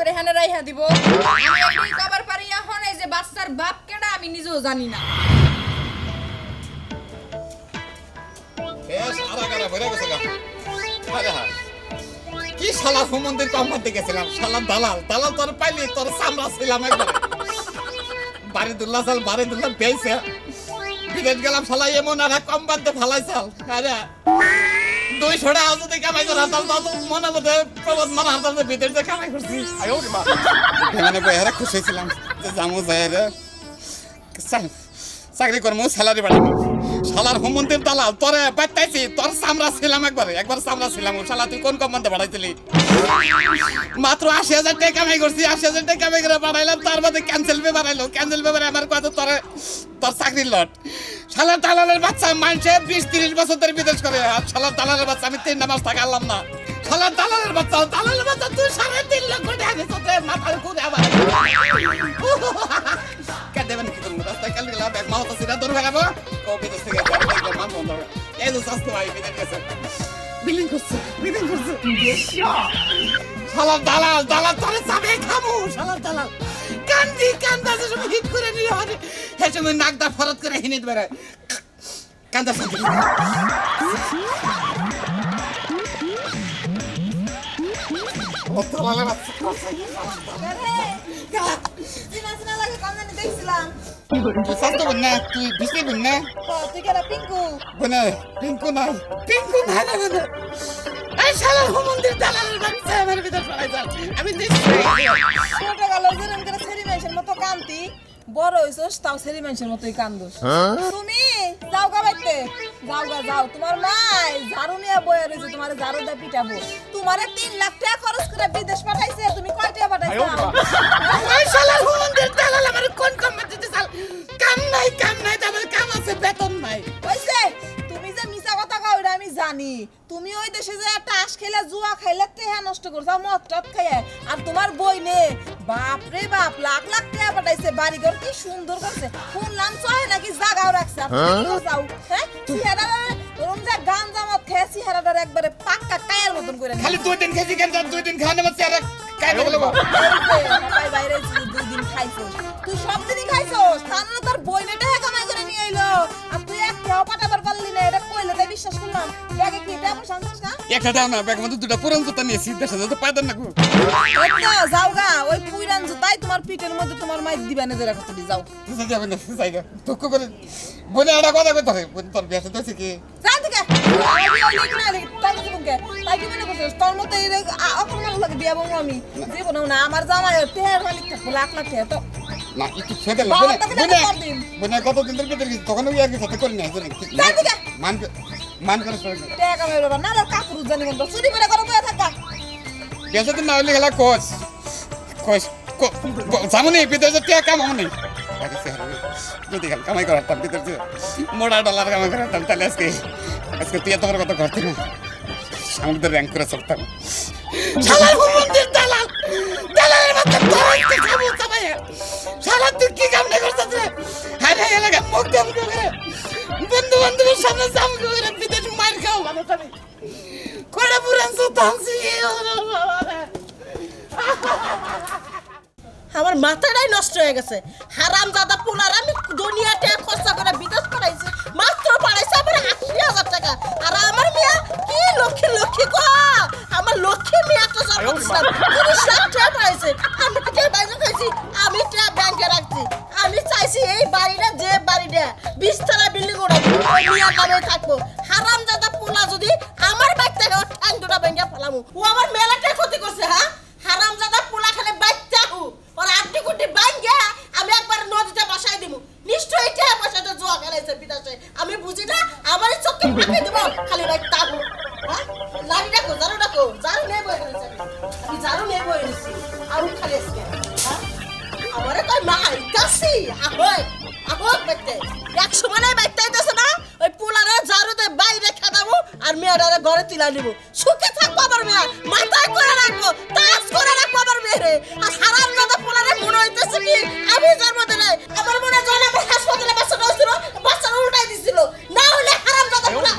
করে হেনে রাইহা দিব। আমি কবার পারি, এখন এই যে বাচ্চার বাপ কেডা আমি নিজেও জানি না। কি শালা হুমন্দির কম্পাতে গেছিলাম? শালা দালাল। দালাল তোর পাইলি, তোর সামরা ছিলাম একবার। বাড়ি দুল্লা সাল বাড়ি দুল্লা পেয়েছে বিদেশ গেলাম শালা, এমন আর কম্পাতে ফালাই চাল আরে দুই ছড়া আজ যদি কামাই করে হাতাল দাও তো মনে মধ্যে প্রবোধ মনে হাতাল বিদেশ যে কামাই করছি। মানে বইহারা খুশি ছিলাম যে জামু যায় চাকরি করব স্যালারি বাড়াবো। শালার হুমন্তির দালাল তোরে পাইতাইছি, তোর সামরা ছিলাম একবারে, একবার সামরা ছিলাম। ও শালা, তুই কোন কোম্পানিতে বাড়াইছিলি? মাত্র আশি হাজার টাকা কামাই করছি, আশি হাজার টাকা কামাই করে বাড়াইলাম, তার মধ্যে ক্যান্সেল পে বাড়াইলো। ক্যান্সেল পে আমার কত তোর তোর চাকরির লট। শালার দালালের বাচ্চা মানছে বিশ তিরিশ বছর ধরে বিদেশ করে। আর শালার দালালের বাচ্চা, আমি তিনটা মাস টাকা আনলাম না। শালার দালালের বাচ্চা দালালের বাচ্চা, তুই সাড়ে তিন লক্ষ টাকা মাথার ঘুরে আবার। কে দেবেন কি রাস্তায় স্বাস্থ্য ভাই বিদেশ গেছে বিলিং করছে বিলিং করছে শালার দালাল দালাল তোরে চাবে খামু। শালার দালাল। কান্দি কান্দা যে সময় হিট করে নিয়ে হবে সে সময় নাকদা ফরত করে হিনিত বেড়ায়। কান্দা সাথে তুই স্বাস্থ্য বোন না তুই বিষ্ণু বোন না তো তুই কেন পিঙ্কু বোনে পিঙ্কু নাই পিঙ্কু নাই না বোনে এই শালার হুমন্দির দালালের বাচ্চা আমার ভিতর পড়াই যাল আমি ছোট গেল যেরকম করে সেরি মানুষের মতো কান্তি বড় হইছস তাও সেরি মানুষের মতোই কান্দোস তুমি যাও গা যাও। তোমার মাই ঝাড়ু নিয়ে বয়ে রয়েছে তোমার ঝাড়ু দিয়ে পিটাবো। তোমারে তিন লাখ টাকা খরচ করে বিদেশ পাঠাইছে তুমি কয় টাকা পাঠাইছো? এই শালার হুমন্দির দালাল আমার কোন কাম দিতে চাল কাম নাই কাম নাই তাদের কাম আছে বেতন নাই। হইছে? তুমি যে মিছা কথা কও এটা আমি জানি। তুমি ওই দেশে যে টাস খেলে জুয়া খাইলে তেহা নষ্ট করছ মদ টদ খাইয়ে। আর তোমার বই নে বাপ রে বাপ লাখ লাখ টাকা পাঠাইছে বাড়িঘর কি সুন্দর করছে। শুনলাম চয় নাকি জাগাও রাখছে? আর যাও হ্যাঁ? চেহারা ওরম যে গান জামত খেয়ে চেহারাটার একবারে পাক্কা কায়ের মতন করে খালি দুই দিন খেয়েছি কেন দুই দিন খাওয়ানো মধ্যে আর কাই বলব বাইরে বাইরে দুই দিন খাইছো তুই সব দিনই খাইছো সামনে তোর বই নেটে কামাই করে নিয়ে এলো আর তুই একটাও পাঠাবার পারলি না একটা দাও না ব্যাগের মধ্যে দুটা পুরান জুতা নিয়েছি হাজার তো পাইতেন না যাও গা ওই পুইরান তাই তোমার পিঠের মধ্যে তোমার মাইর দিবা না যেটা কথা যাও। যাবে না জায়গা দুঃখ করে বলে একটা কথা বলে তোর বিয়ে তো কি? যা থেকে আমি না মনে আমি? না আমার জামাই তেহার মালিক থাকব লাখ লাখ তো। না একটু খেতে বাবা, বলে তোকে বলে ডাক্তার দিন। বলে কত দিন ধরে তখন ওই আগে সাথে করি না থেকে। মান করে টাকা কামাই বাবা না কাপড় জানি মন চুরি করে করে বয়ে থাকা। বেঁচে দিন না হলে গেলা কোচ কোচ জামুনি বিদেশে টিয়া কাম আমনি যদি কামাই করার তার ভিতর যে মোড়া ডলার কামাই করার তার তাহলে আজকে আজকে তুই বড় কথা করতি না। সামুদ্র র্যাঙ্ক করে চলতাম। শালার হুমন্দির দালাল! দালালের খাব সবাই শালা তুই কি কাম করছিস রে? হায় এলাকা মুখ করে। বন্ধু বান্ধবের সামনে জাম করে বিদেশ মার খাও। ভালো কড়া পুরান আমার মাথাটাই নষ্ট হয়ে গেছে। হারাম দাদা পোলার আমি দুনিয়াতে খরচা করে ভেঙে ও আমার মেলাটা ক্ষতি করছে হ্যাঁ? হারাম দাদা পোলা খালে বাইকটা হু। ওর আটটি কুটি বাইঙ্গে আমি একবার নদীতে বসাই দিব নিশ্চয়ই টাকা পয়সাটা জোয়া খেলাইছে বিদেশে? আমি বুঝি না আমার চোখে ফাঁকে দিব। খালি বাইক তাবু। হ্যাঁ? লাড়ি ডাকো জারু ডাকো। জারু বয়ে গেছে আমি জারু বয়ে নিছি আর খালি আজকে। হ্যাঁ? আমারে কই মাই কাছি ahoy ahoy বাইতে এক মেয়েটারে ঘরে তিলা নিব। সুখে থাকব আমার মেয়ে মাথায় করে রাখব তাজ করে রাখব আমার মেয়েরে। আর সারা কথা ফোলারে মনে হইতেছে কি আমি জন্ম দিলে আমার মনে হয় যখন আমার হাসপাতালে বাচ্চাটা হচ্ছিল বাচ্চাটা উল্টাই দিছিল। না হলে হারাম কথা ফোলা।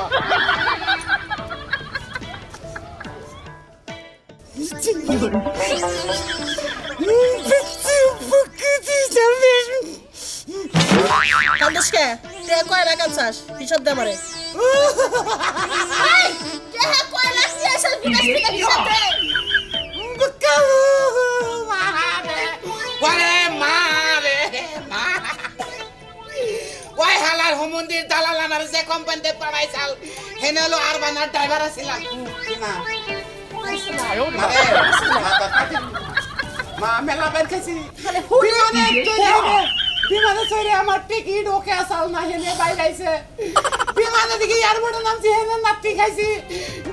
কান্দুসকে তুই কয় রাখান চাস? হিসাব দে এই, কে হে কয় লাখ দিয়ে এসে বিদেশ থেকে হিসাব দে ওরে মা রে মা ওই হালার হুমন্দির দালাল আমার যে কোম্পানিতে পাঠাইছাল হেনে হলো আর বানার ড্রাইভার মা মেলা বের খাইছি বিমানে চড়ে আমার টিকিট ওকে আসাল না হেনে বাইরাইছে বিমানে দিকে এয়ারপোর্টে নামছি হেনে নাপি খাইছি।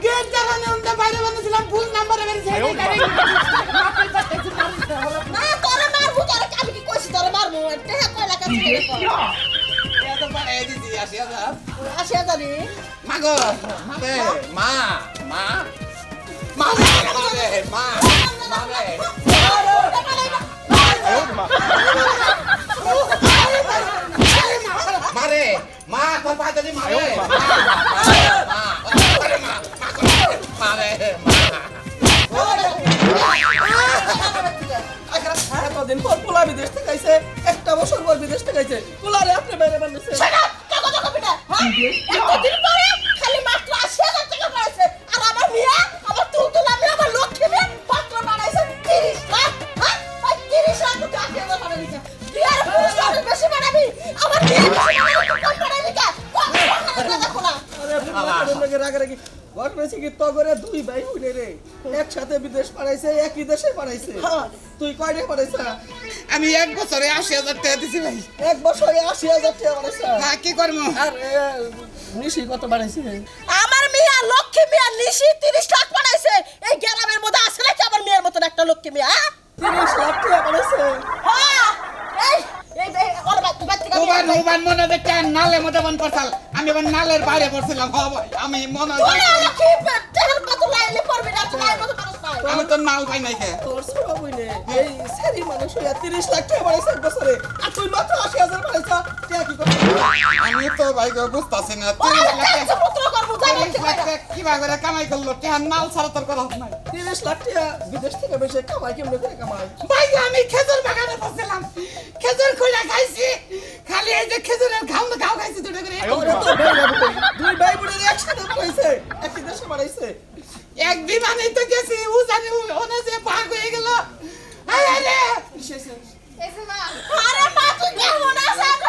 গেট দাঁড়ানো উনতে বাইরে বানিয়েছিলাম ভুল নাম্বারে বেরিয়েছে না। তোরে মারবো তোরে আমি কি কইছি তোরে মারবো তে হে কয় লাখ আনছাস কে কয় এত বাড়াই দিছি আসি হাজার আশি হাজারই মাগো। মা মা মা মারে মারে মা তোর পা যদি মারে মা লগে রাগারাগি। ঘটনা কি তগরে দুই ভাই বোনে রে একসাথে বিদেশ পাঠাইছে একই দেশে পাঠাইছে। হ্যাঁ। তুই কয়টা পাঠাইছা? আমি এক বছরে আশি হাজার টাকা দিছি ভাই। এক বছরে আশি হাজার টাকা পাঠাইছা? হ্যাঁ কি করব? আর নিশি কত আমার মেয়ে লক্ষ্মী মেয়ে নিশি তিরিশ লাখ বানাইছে এই গ্রামের মধ্যে নাকি আমার মেয়ের মতন একটা লক্ষ্মী মেয়ে হ্যাঁ? তিরিশ লাখ টাকা হ্যাঁ। এই এই ওর উবান মনে দেখতে নালে পড়ছাল আমি এবার নালের বাইরে পড়ছিলাম হ ভাই আমি মনে হয়- কি আমি তো নাল পাই নাই খে তোর ছোট বইনে এই সেরি মানুষ হইয়া তিরিশ লাখ টাকা বাড়াইছে বছরে আর তুই মাত্র আশি হাজার বাড়াইছা কি করছিস আমি তো ভাই গো বুঝতাছি না ওরা তিরিশ লাখ কাজ পুত্র করব লাখ টাকা কীভাবে করে কামাই করল? নাল ছাড়া তোর কথা নাই। তিরিশ লাখ টাকা বিদেশ থেকে বেশি কামাই কেমনে করে কামাই? ভাই আমি খেজুর বাগানে বসছিলাম খেজুর খাইছি। খালি এই যে খেজুরের ঘাম ঘাও খাইছি দুটো করে তো? দুই ভাই বোনের একসাথে বাড়াইছে একই দেশে বাড়াইছে এক বিমানে তো গেছি ও জানি ওনে যে ভাগ হয়ে গেল আরে আরে এই আরে মা তুই কেমন তো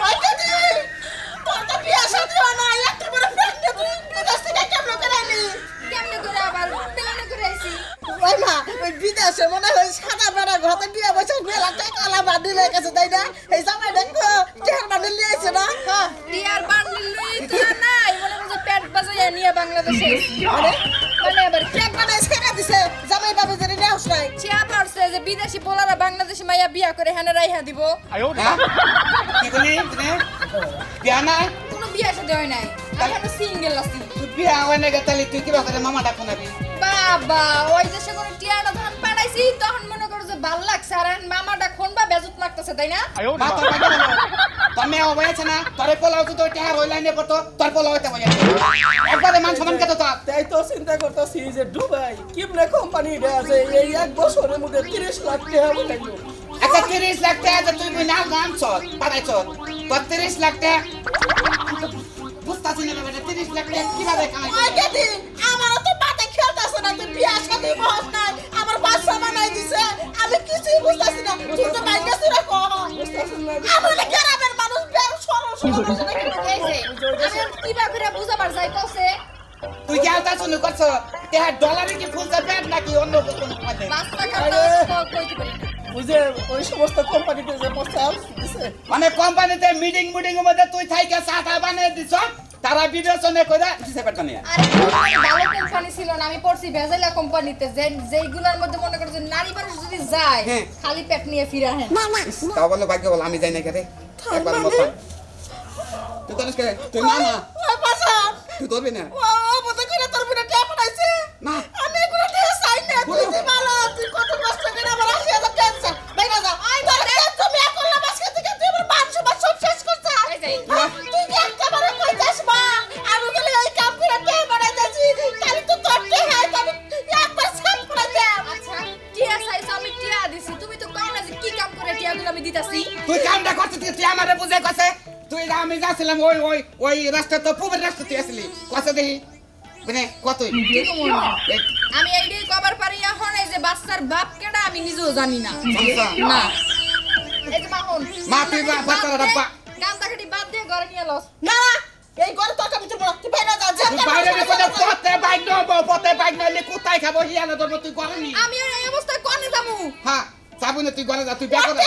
হয় করে আইছি ওই মা বিদেশে মনে হয় সাদা বেড়া ঘরে বিয়ে বসে মেলা টাকা বান্ডি লেগে গেছে তাই না? এই জামাই দেখো টেহার নিয়ে আইছে না? হ্যাঁ। টিয়ার বান্ডিল লই তো আর নাই মনে করছে পেট বাজাইয়া নিয়ে বাংলাদেশে মানে মানে আবার কেক বানাই ছেড়ে দিছে জামাই বাবা জেনে নেওস নাই। চিয়া পারছে যে বিদেশি পোলারা বাংলাদেশি মাইয়া বিয়া করে হেনে রাইহা দিব। হ্যাঁ? কি তুমি? বিয়া না কোনো বিয়া সাথে হয় নাই। এখনও সিঙ্গেল আছি। বিয়া হয় না গেতালি তুই কিবা করে মামা ডাকো নাবি বাবা ওই টিয়াটা যখন পাঠাইছি তখন মনে করো যে ভালো লাগছে আর মামাটা খুন বা বেজুত লাগতেছে তাই না? মা তোর বাকি হলো তোর মেয়ে হয়েছে না? তোরে পোলাও তো তোর টেহার হইলাই নে পড়তো তোর পোলাও হইতে বলে একবারে মান সমান কেতো তোর তাই তো চিন্তা করতেছি যে দুবাই কেমনে কোম্পানি দেয়া যে এই এক বছরের মধ্যে তিরিশ লাখ টাকা উঠাইলো আচ্ছা তিরিশ লাখ টাকা তুই মুই নাল গান চল পাঠাইছ তোর তিরিশ লাখ টাকা বুঝতাছি না ব্যাপারটা তিরিশ লাখ টাকা কীভাবে কামাই ওই দিদি আমারও তো বাতে খেলতেছে না তুই বিয়া শাদী বহস নাই আমার বাচ্চা বানাই দিছে আমি কিছুই বুঝতেছি না তুই তো বাইরে সুরা কহ আমাদের গ্রামের মানুষ বের সরল সরল বুঝে নাকি এই যে আমি এখন কিবা করে বুঝাবার যাইতাছে তুই কি আলতা শুনু করছ? টেহার ডলারে কি ফুল যাবে নাকি অন্য কোনো পথে রাস্তা ঘাট কইতে পারি ওই যে ওই সমস্ত কোম্পানিতে যে প্রস্তাব দিছে মানে কোম্পানিতে মিটিং মিটিং এর মধ্যে তুই থাইকে চাটা বানিয়ে দিছ তারা বিবেচনা করে দিছে পেটা নিয়ে আরে কোম্পানি ভালো কোম্পানি ছিল না আমি পড়ছি ভেজাইলা কোম্পানিতে যে যেইগুলোর মধ্যে মনে করো যে নারী মানুষ যদি যায় হ্যাঁ। খালি পেট নিয়ে ফিরে আহেন তাও বলো ভাগ্য বল আমি যাই না কেরে একবার মত তুই জানিস কে তুই না না বাচ্চা তুই ধরবি না। ও মতো করে তোর বিনা টাকা পাঠাইছে? না। আমি এগুলো টাকা চাই না তুই ভালো? তুই কত কষ্ট তুই কামটা করছিস তুই আমার বুঝে কছে তুই আমি যাচ্ছিলাম ওই ওই ওই রাস্তা তো পূবের রাস্তা তুই আসলি। দেখি। মানে কত আমি এইটাই কবার পারি এখন এই যে বাচ্চার বাপ কেডা আমি নিজেও জানি না না এই যে মাহন মা, তুই বা- বাচ্চার বাপ- কান্দাকাটি বাদ দিয়ে ঘরে নিয়ে লস না না এই ঘরে তোর আমি তুই তুই বাইরে যা যা বাইরে রে কোথাও পথে বাইক পথে বাইক কোথায় খাব হিয়ালে ধরবো তুই ঘরে নি আমি এই অবস্থায় কনে যাব হ্যাঁ যাব না তুই ঘরে যা তুই ব্যাগ করে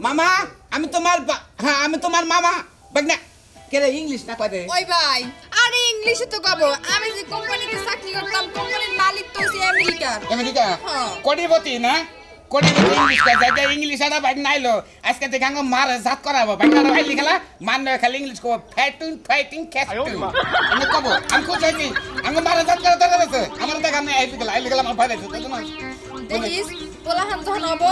মামা আমি তোমার হ্যাঁ আমি তোমার মামা। বাগনা কে রে ইংলিশ না কয় ওই ভাই আরে ইংলিশে তো কব আমি যে কোম্পানিতে চাকরি করতাম কোম্পানির মালিক তো সে আমেরিকা আমেরিকা? হ্যাঁ। কোটিপতি না? কোটিপতি ইংলিশ কয় যাই ইংলিশ আটা বাইক নাইলো। আজকে থেকে আঙ্গ মার জাত করাবো। বাইক না বাইলি খেলা নয় খালি ইংলিশ কব। ফাইটিং ফাইটিং ক্যাস্টিং আমি কব আমি খুঁজ হইছি আঙ্গ মার জাত করে ধরে আছে। আমার দেখা আমি আইলি গেলা আইলি গেলা আমার ভাই আছে। তুই না দেখিস পোলাহান যখন হব।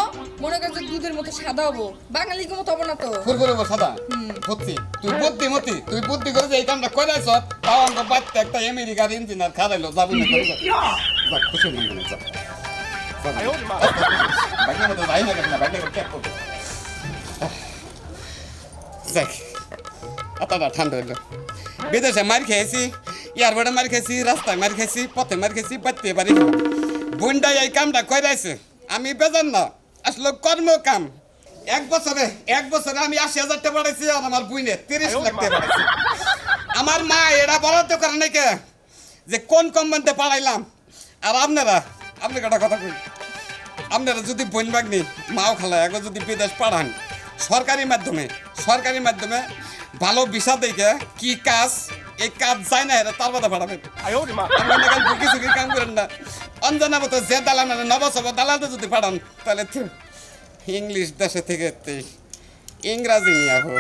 মনে কর যে দুধের মতো সাদা হব। বাঙালি মতো হব না তো। ফুরফুরে বল সাদা। বুদ্ধি। তুই বুদ্ধি মতি তুই বুদ্ধি করে এই কামটা করে তাও আঙ্গ বাচ্চা একটা আমেরিকার ইঞ্জিনিয়ার খারাইলো যাবি না খুশি মন না যাই না কেন বাইক না ক্যাপ করবে যাক আতাটা ঠান্ডা হইল বিদেশে মার খেয়েছি এয়ারপোর্টে মার খেয়েছি রাস্তায় মার খেয়েছি পথে মার খেয়েছি বাড়তে পারি বুনটা এই কামটা করাইছে আমি বেজান না আসলে কর্ম কাম এক বছরে এক বছরে আমি আশি হাজার টাকা বাড়াইছি আর আমার বুইনে তিরিশ লাখ টাকা বাড়াইছি আমার মা এরা বরাদ্দ করে নাকি যে কোন কোম্পানিতে পাঠাইলাম আর আপনারা আপনাকে একটা কথা কই আপনারা যদি বন বাগনি মাও খালা একবার যদি বিদেশ পাঠান সরকারি মাধ্যমে সরকারি মাধ্যমে ভালো ভিসা দেখে কি কাজ এই কাজ যায় না এরা তার কথা পাঠাবেন। আপনারা কাল বুকি সুকি কাম করেন না। অঞ্জনা মতো যে দালান নবসব দালালতে যদি পাঠান তাহলে ইংলিশ দেশে থেকে ইংরাজি নিয়ে আহো